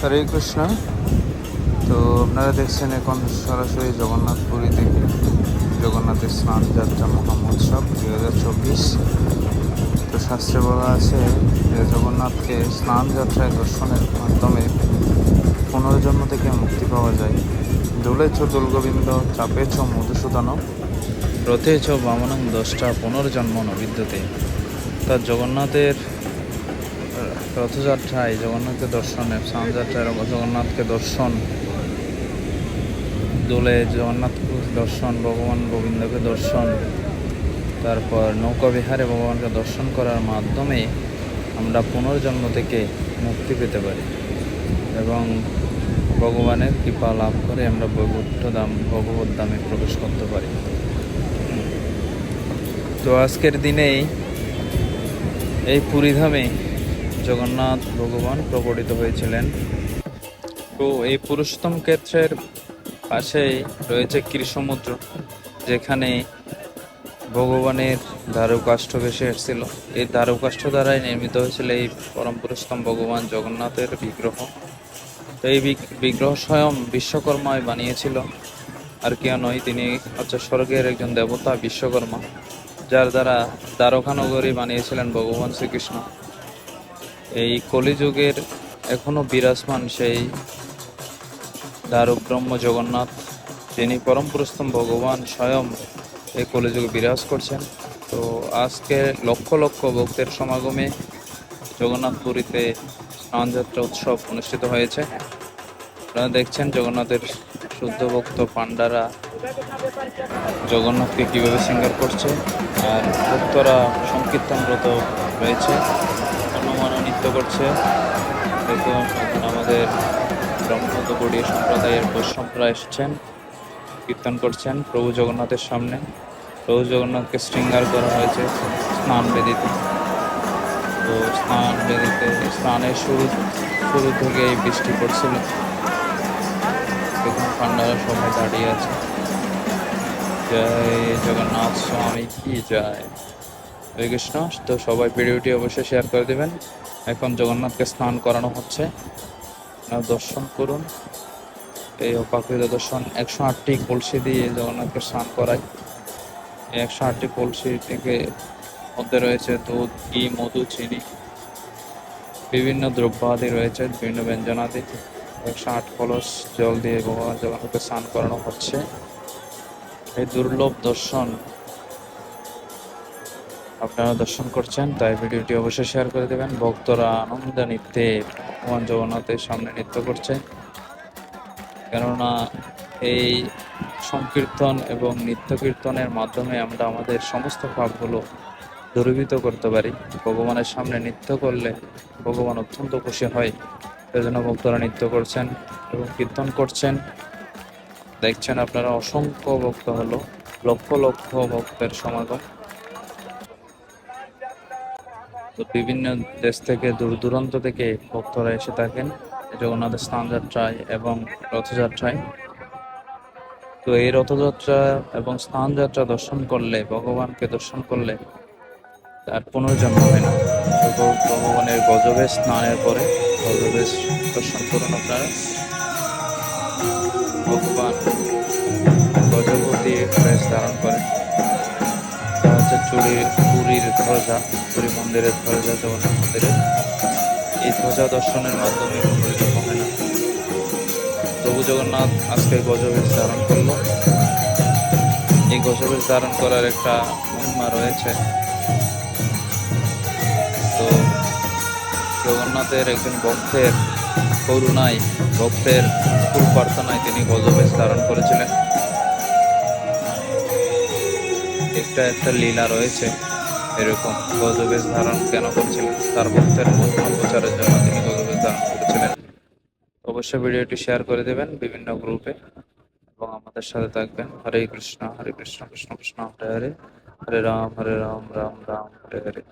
হরে কৃষ্ণ। তো আপনারা দেখছেন এখন সরাসরি জগন্নাথ পুরী থেকে জগন্নাথের স্নান যাত্রা মহামহোৎসব দুই হাজার চব্বিশ। তো শাস্ত্রে বলা আছে যে জগন্নাথকে স্নান যাত্রায় দর্শনের মাধ্যমে পুনর্জন্ম থেকে মুক্তি পাওয়া যায়। দোলেছ দোলগোবিন্দ, চাপেছ মধুসূদন, রথেছ বামনং দশটা পুনর্জন্ম নবিদ্যতে। তার জগন্নাথের রথযাত্রায় জগন্নাথকে দর্শনে, স্নানযাত্রায় জগন্নাথকে দর্শন, দোলে জগন্নাথকে দর্শন, ভগবান গোবিন্দকে দর্শন, তারপর নৌকা বিহারে ভগবানকে দর্শন করার মাধ্যমে আমরা পুনর্জন্ম থেকে মুক্তি পেতে পারি এবং ভগবানের কৃপা লাভ করে আমরা বৈকুণ্ঠ দাম ভগবত দামে প্রবেশ করতে পারি। তো আজকের দিনেই এই পুরীধামে জগন্নাথ ভগবান প্রকটিত হয়েছিলেন। তো এই পুরুষোত্তম ক্ষেত্রের পাশেই রয়েছে কৃষ্ণমুদ্র যেখানে ভগবানের দ্বারকাষ্ঠ ভেসে এসেছিল। এই দ্বারকাষ্ঠ দ্বারাই নির্মিত হয়েছিল এই পরম পুরুষোত্তম ভগবান জগন্নাথের বিগ্রহ। তো এই বিগ- বিগ্রহ স্বয়ং বিশ্বকর্মায় বানিয়েছিল। আর কেউ নয়, তিনি হচ্ছে স্বর্গের একজন দেবতা বিশ্বকর্মা, যার দ্বারা দ্বারকা নগরী বানিয়েছিলেন ভগবান শ্রীকৃষ্ণ। এই কলিযুগের এখনও বিরাজমান সেই দ্বারক ব্রহ্ম জগন্নাথ, যিনি পরম পুরুষোত্তম ভগবান স্বয়ং এই কলিযুগে বিরাজ করছেন। তো আজকে লক্ষ লক্ষ ভক্তের সমাগমে জগন্নাথ পুরীতে স্নানযাত্রা উৎসব অনুষ্ঠিত হয়েছে। আপনারা দেখছেন জগন্নাথের শুদ্ধ ভক্ত পাণ্ডারা জগন্নাথকে কীভাবে সিঙ্গার করছে, আর ভক্তরা সংকীর্তনরত রয়েছে। নৃত্য করছে। দেখুন, এখন আমাদের ব্রহ্মদগড়িয়া সম্প্রদায়ের বৈষ্ণবরা এসেছেন, কীর্তন করছেন প্রভু জগন্নাথের সামনে। প্রভু জগন্নাথকে শৃঙ্গার করা হয়েছে স্নান বেদিতে। তো স্নান বেদিতে, স্নানের শুরু শুরু থেকে এই বৃষ্টি পড়ছিল। দেখুন পান্ডারা সবাই দাঁড়িয়ে আছে। জয় জগন্নাথ স্বামী, কি জয়। হরে কৃষ্ণ, তো সবাই ভিডিওটি অবশ্যই শেয়ার করে দেবেন। এখন জগন্নাথকে স্নান করানো হচ্ছে। দর্শন করুন। এই অপাকৃত দর্শন একশো আটটি কলসি দিয়ে জগন্নাথকে স্নান করায়। এই একশো আটটি কলসি থেকে মধ্যে রয়েছে দুধ, ঘি, মধু, চিনি। বিভিন্ন দ্রব্যাদি রয়েছে, বিভিন্ন ব্যঞ্জনাদি একশো আট কলস জল দিয়ে ভগবান জগন্নাথকে স্নান করানো হচ্ছে। এই দুর্লভ দর্শন আপনারা দর্শন করছেন, তাই ভিডিওটি অবশ্যই শেয়ার করে দেবেন। ভক্তরা আনন্দ নৃত্যে ভগবান জগন্নাথের সামনে নৃত্য করছে। কেননা এই সংকীর্তন এবং নৃত্য কীর্তনের মাধ্যমে আমরা আমাদের সমস্ত পাপগুলো দূরীভূত করতে পারি। ভগবানের সামনে নৃত্য করলে ভগবান অত্যন্ত খুশি হয়। সেজন্য ভক্তরা নৃত্য করছেন এবং কীর্তন করছেন। দেখছেন আপনারা অসংখ্য ভক্ত হলো, লক্ষ লক্ষ ভক্তের সমাগম। তো বিভিন্ন দেশ থেকে দূর দূরান্ত থেকে ভক্তরা এসে থাকেন। জগন্নাথের স্নানযাত্রায় এবং রথযাত্রায়। তো এই রথযাত্রা এবং স্নানযাত্রা দর্শন করলে, ভগবানকে দর্শন করলে তার পুনর্জন্ম হয় না। ভগবানের গজবে স্নানের পরে গজবে দর্শন করুন আপনারা। ভগবান গজপতি ধারণ করেন হচ্ছে চুরি পুরীর ধ্বজা পুরী মন্দিরের ধ্বজা জগন্নাথ মন্দিরের এই ধ্বজা দর্শনের মাধ্যমে পুনর্জন্ম হয় না। প্রভু জগন্নাথ আজকে গজবেশ ধারণ করল। এই গজবেশ ধারণ করার একটা মহিমা রয়েছে। তো জগন্নাথের একজন ভক্তের করুণায়, ভক্তের ফুল প্রার্থনায় তিনি গজবেশ ধারণ করেছিলেন। একটা একটা লীলা রয়েছে। এরকম গজবেজ ধারণ কেন করছিলেন? তার ভক্তের প্রচারের জন্য তিনি গজবেজ ধারণ করেছিলেন। অবশ্যই ভিডিওটি শেয়ার করে দেবেন বিভিন্ন গ্রুপে এবং আমাদের সাথে থাকবেন। হরে কৃষ্ণ হরে কৃষ্ণ কৃষ্ণ কৃষ্ণ, হরে হরে। হরে রাম হরে রাম রাম রাম, হরে হরে।